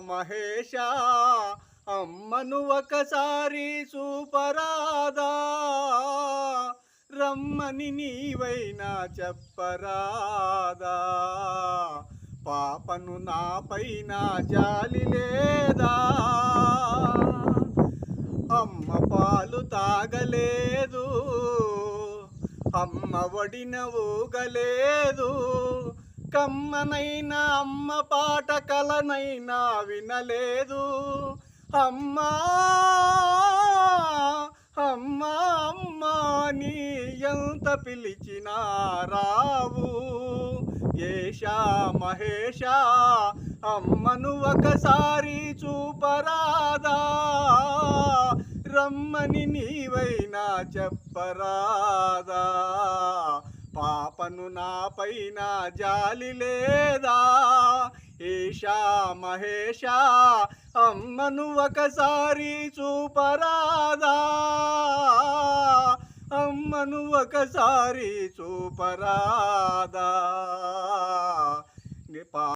మహేష అమ్మను ఒకసారి చూపరాదా? రమ్మని నీవైనా చెప్పరాదా? పాపను నాపైన జాలి లేదా? అమ్మ పాలు తాగలేదు అమ్మ వడిన ఊగలేదు కమ్మనైనా అమ్మ పాట కలనైనా వినలేదు. అమ్మా అమ్మా అమ్మా నీ ఎంత పిలిచినా రావు. ఏషా మహేష అమ్మను ఒకసారి చూపరాదా? రమ్మని నీవైనా చెప్పరాదా? పాపను నాపైన జాలి లేదా? ఈశా మహేష అమ్మను ఒకసారి చూపరాదా? అమ్మను ఒకసారి చూపరాదా?